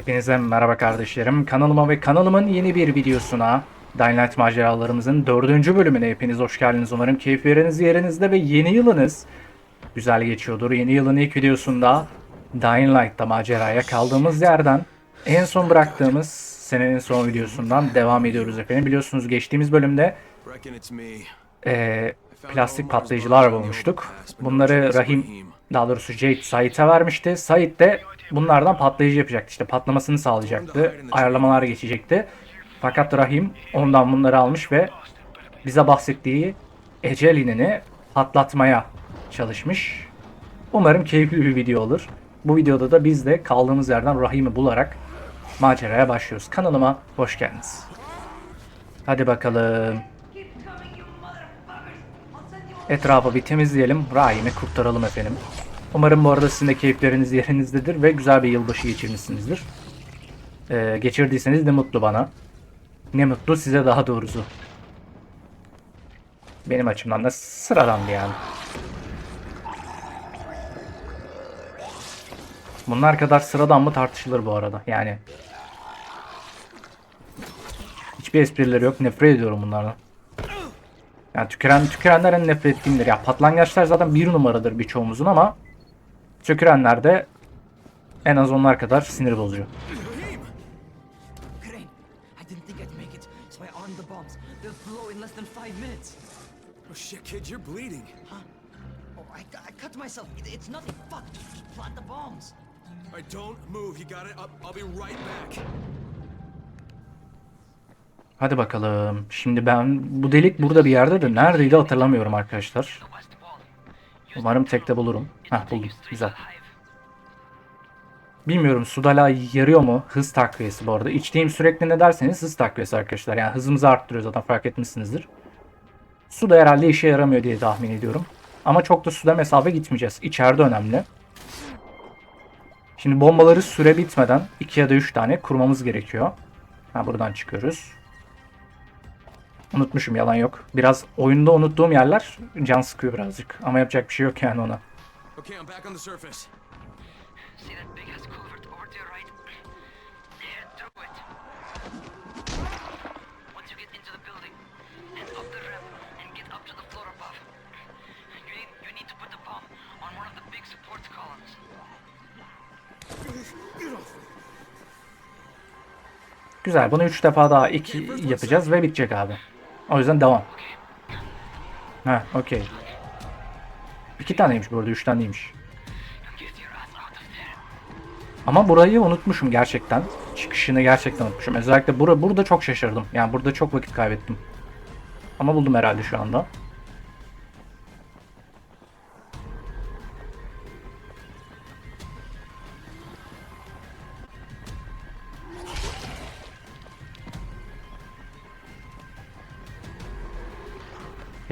Hepinize merhaba kardeşlerim. Kanalıma ve kanalımın yeni bir videosuna Light maceralarımızın dördüncü bölümüne hepiniz hoş geldiniz. Umarım keyifleriniz yerinizde ve yeni yılınız güzel geçiyordur. Yeni yılın ilk videosunda Dying Light'ta maceraya kaldığımız yerden en son bıraktığımız senenin son videosundan devam ediyoruz efendim. Biliyorsunuz geçtiğimiz bölümde eee, plastik patlayıcılar bulmuştuk. Bunları Rahim, daha doğrusu Jade Sait'e vermişti. Sait de bunlardan patlayıcı yapacaktı. İşte patlamasını sağlayacaktı. Ayarlamalar geçecekti. Fakat Rahim ondan bunları almış ve bize bahsettiği ecel inini patlatmaya çalışmış. Umarım keyifli bir video olur. Bu videoda da biz de kaldığımız yerden Rahim'i bularak maceraya başlıyoruz. Kanalıma hoş geldiniz. Hadi bakalım. Etrafı bir temizleyelim. Rahim'i kurtaralım efendim. Umarım bu arada sizin de keyifleriniz yerinizdedir ve güzel bir yılbaşı geçirmişsinizdir. Ee, geçirdiyseniz ne mutlu bana. Ne mutlu size daha doğrusu. Benim açımdan da sıradandı yani. Bunlar kadar sıradan mı tartışılır bu arada yani. Hiçbir esprileri yok. Nefret ediyorum bunlardan. Yani tüküren, tükürenler en nefret ettiğimdir. Ya patlangaçlar zaten bir numaradır birçoğumuzun ama tükürenler de en az onlar kadar sinir bozucu. Hadi bakalım. Şimdi ben bu delik burada bir yerde de neredeydi hatırlamıyorum arkadaşlar. Umarım tekte bulurum. Heh buldum. Güzel. Bilmiyorum Sudala yarıyor mu? Hız takviyesi bu arada. İçtiğim sürekli ne derseniz hız takviyesi arkadaşlar. Yani hızımızı arttırıyor zaten fark etmişsinizdir. Su da herhalde işe yaramıyor diye tahmin ediyorum. Ama çok da suda mesafe gitmeyeceğiz. İçeride önemli. Şimdi bombaları süre bitmeden 2 ya da 3 tane kurmamız gerekiyor. Ha buradan çıkıyoruz. Unutmuşum yalan yok. Biraz oyunda unuttuğum yerler can sıkıyor birazcık. Ama yapacak bir şey yok yani ona. Okay, I'm back on the surface. See that big ass culvert over to your right? Head through it. Once you get into the building, head up the ramp and get up to the floor above. You need, you need to put the bomb on one of the big support columns. Güzel. Bunu 3 defa daha iki yapacağız ve bitecek abi. O yüzden devam. Ha, okey. İki taneymiş bu arada, üç taneymiş. Ama burayı unutmuşum gerçekten. Çıkışını gerçekten unutmuşum. Özellikle bura, burada çok şaşırdım. Yani burada çok vakit kaybettim. Ama buldum herhalde şu anda.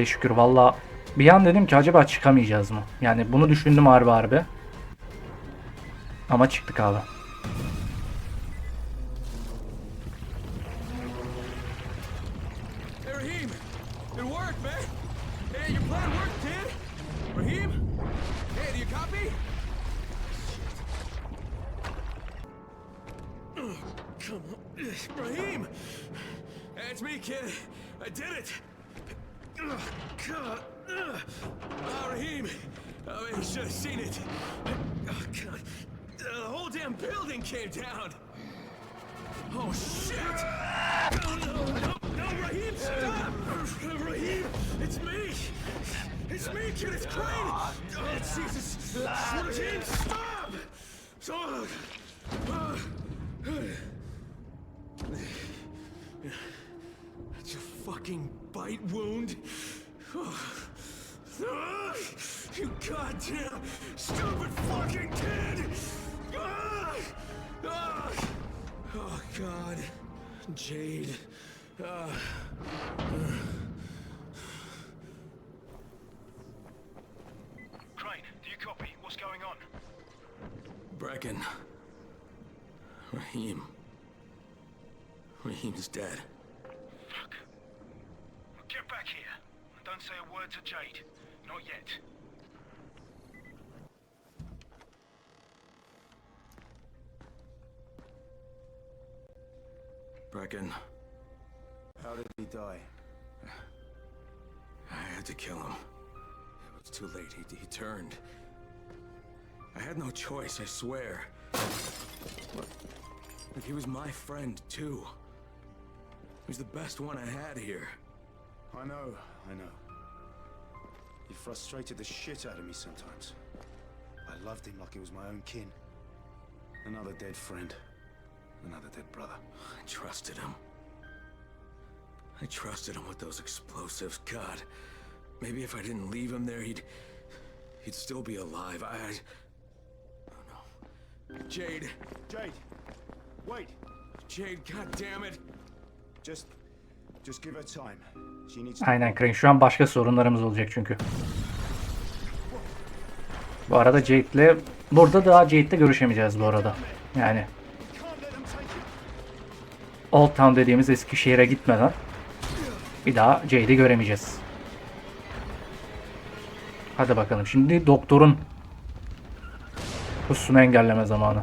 Hele şükür valla bir an dedim ki acaba çıkamayacağız mı? Yani bunu düşündüm harbi harbi. Ama çıktık abi. Raheem! İt's me, kid. I did it! God. Ugh. Ah, Oh, you should have seen it. Oh, God. Uh, the whole damn building came down! Oh, shit! No, no, no, no, Raheem, stop! Raheem, it's me! It's me, kid, it's Crane! Oh, Jesus! Raheem, stop! Oh, uh, It's a fucking bite wound? You goddamn stupid fucking kid! Oh God, Jade. Uh, Crane, do you copy? What's going on? Brecken. Raheem. Raheem's dead. Fuck. Get back here. Don't say a word to Jade. Not yet. Brecken, How did he die? I had to kill him. It was too late. He, he turned. I had no choice, I swear. Look, look, he was my friend, too. He was the best one I had here. I know, I know. He frustrated the shit out of me sometimes. I loved him like he was my own kin. Another dead friend. Another dead brother. I trusted him. I trusted him with those explosives. God, maybe if I didn't leave him there, he'd he'd still be alive. I, I oh no, Jade, Jade! Wait! Jade, God damn it! Just... Just give her time. Aynen Crane. Şu an başka sorunlarımız olacak çünkü. Bu arada Jade'le burada daha Jade'le görüşemeyeceğiz bu arada. Yani! Old Town dediğimiz eski şehire gitmeden bir daha Jade'i göremeyeceğiz. Hadi bakalım. Şimdi doktorun pusunu engelleme zamanı.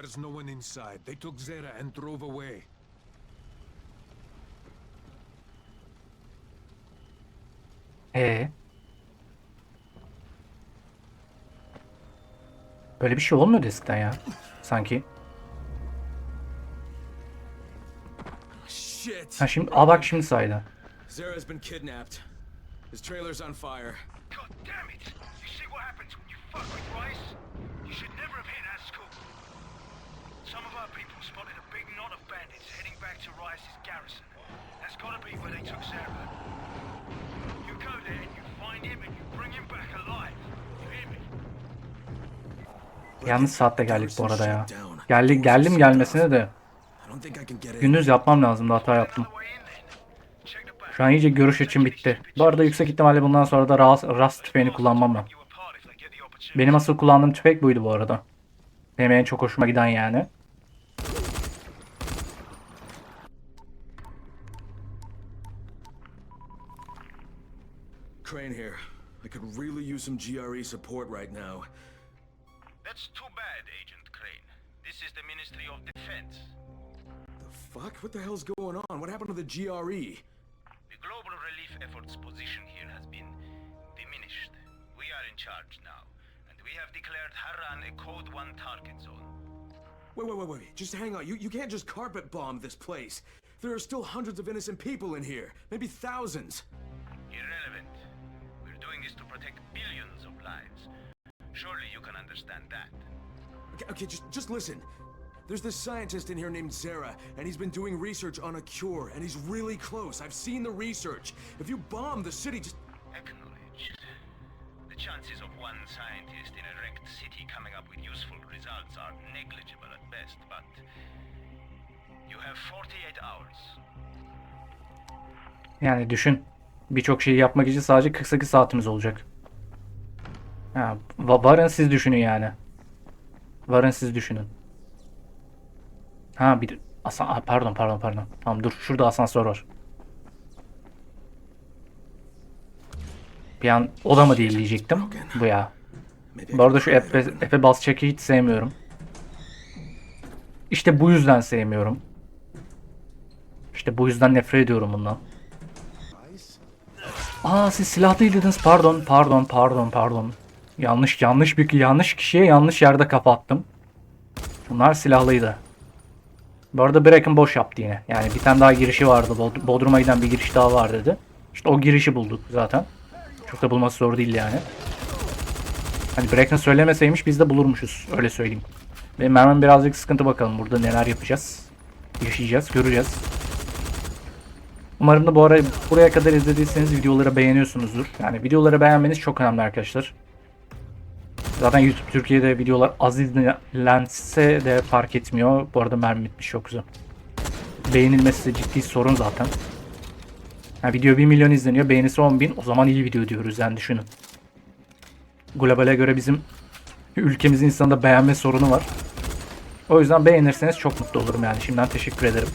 There's no one inside. They took Zera and drove away. Ee. Böyle bir şey olmuyordu eskiden ya. Sanki. Shit! Ha şimdi, aa bak şimdi saydı. Zara's been kidnapped. His trailer's on fire. God damn it! You see what happens when you fuck with Rice? You should never have hit. Some of our people spotted a big knot of bandits heading back to Rice's garrison. That's gotta be where they took Zara. You go there and you find him and you bring him back alive. You hear me? Yanlış saatte geldik bu arada ya. Geldi, geldim gelmesine de I don't think I can get in. gündüz yapmam lazımdı hata yaptım. Şu an iyice görüş açım bitti. Bu arada yüksek ihtimalle bundan sonra da Rast, Rast tüfeğini kullanmam ben. Benim asıl kullandığım tüfek buydu bu arada. Benim en çok hoşuma giden yani. Crane here. I could really use some GRE support right now. That's too bad, Agent Crane. This is the Ministry of Defense. The fuck? What the hell's going on? What happened to the? GRE? The global relief efforts position here has been diminished. We are in charge now, and we have declared Harran a Code 1 target zone. Wait, wait, wait, wait. Just hang on. You, you can't just carpet bomb this place. There are still hundreds of innocent people in here. Maybe thousands. Surely you can understand that. Okay, okay just, just listen. There's this scientist in here named Zara, and he's been doing research on a cure, and he's really close. I've seen the research. If you bomb the city, just... Acknowledged. The chances of one scientist in a wrecked city coming up with useful results are negligible at best, but you have 48 hours. Yani düşün. Birçok şeyi yapmak için sadece 48 saatimiz olacak. Ha, va- varın siz düşünün yani. Varın siz düşünün. Ha bir asa Aa, pardon pardon pardon. Tamam dur şurada asansör var. Bir an o da mı değil diyecektim. Bu ya. Bu arada şu open. Efe bas çeki hiç sevmiyorum. İşte bu yüzden sevmiyorum. İşte bu yüzden nefret ediyorum bundan. Aa siz silahlıydınız. Pardon, pardon, pardon, pardon. Yanlış, yanlış bir yanlış kişiye yanlış yerde kapattım. Bunlar silahlıydı. Bu arada Bracken boş yaptı yine. Yani bir tane daha girişi vardı. Bod- Bodrum'a giden bir giriş daha var dedi. İşte o girişi bulduk zaten. Çok da bulması zor değil yani. Hani Bracken söylemeseymiş biz de bulurmuşuz. Öyle söyleyeyim. Benim mermim birazcık sıkıntı bakalım. Burada neler yapacağız. Yaşayacağız, göreceğiz. Umarım da bu ara buraya kadar izlediyseniz videoları beğeniyorsunuzdur. Yani videoları beğenmeniz çok önemli arkadaşlar. Zaten YouTube Türkiye'de videolar az izlense de fark etmiyor. Bu arada mermi bitmiş çok güzel. Beğenilmesi ciddi sorun zaten. Yani video 1 milyon izleniyor. Beğenisi 10 bin. O zaman iyi video diyoruz yani düşünün. Globale göre bizim ülkemizin insanında beğenme sorunu var. O yüzden beğenirseniz çok mutlu olurum yani. Şimdiden teşekkür ederim.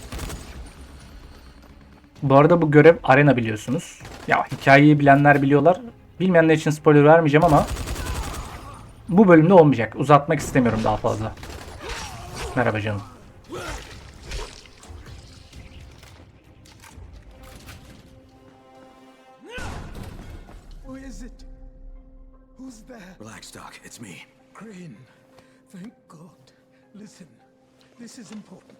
Bu arada bu görev arena biliyorsunuz. Ya hikayeyi bilenler biliyorlar. Bilmeyenler için spoiler vermeyeceğim ama bu bölümde olmayacak. Uzatmak istemiyorum daha fazla. Merhaba canım. Who is it? Who's there? Relax, Doc. It's me. Crane. Thank God. Listen, this is important.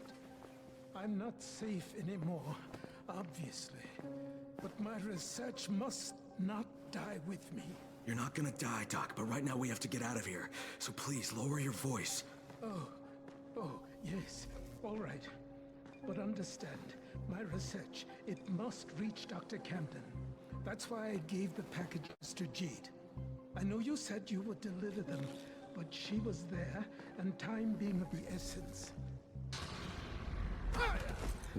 I'm not safe anymore, obviously. But my research must not die with me. You're not gonna die, Doc, but right now we have to get out of here. So please, lower your voice. Oh, oh, yes, all right. But understand, my research, it must reach Dr. Camden. That's why I gave the packages to Jade. I know you said you would deliver them, but she was there, and time being of the essence.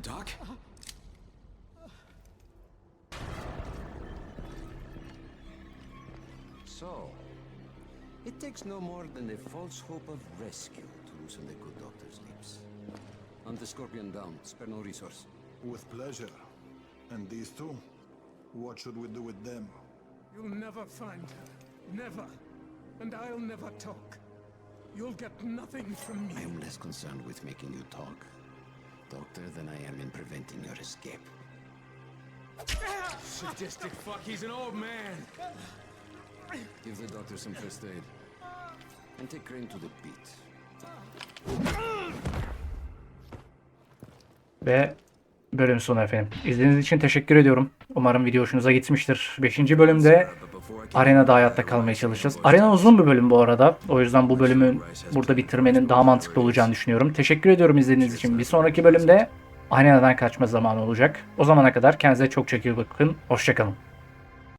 Doc? Uh-huh. Takes no more than a false hope of rescue to loosen the good doctor's lips. Hunt the scorpion down, spare no resource. With pleasure. And these two? What should we do with them? You'll never find her. Never. And I'll never talk. You'll get nothing from me. I am less concerned with making you talk, doctor, than I am in preventing your escape. Sadistic fuck, he's an old man. Give the doctor some first aid. And take Crane to the beat. Ve bölüm sonu efendim. İzlediğiniz için teşekkür ediyorum. Umarım video hoşunuza gitmiştir. 5. bölümde arenada hayatta kalmaya çalışacağız. Arena uzun bir bölüm bu arada. O yüzden bu bölümü burada bitirmenin daha mantıklı olacağını düşünüyorum. Teşekkür ediyorum izlediğiniz için. Bir sonraki bölümde arenadan kaçma zamanı olacak. O zamana kadar kendinize çok çok bakın. Hoşçakalın.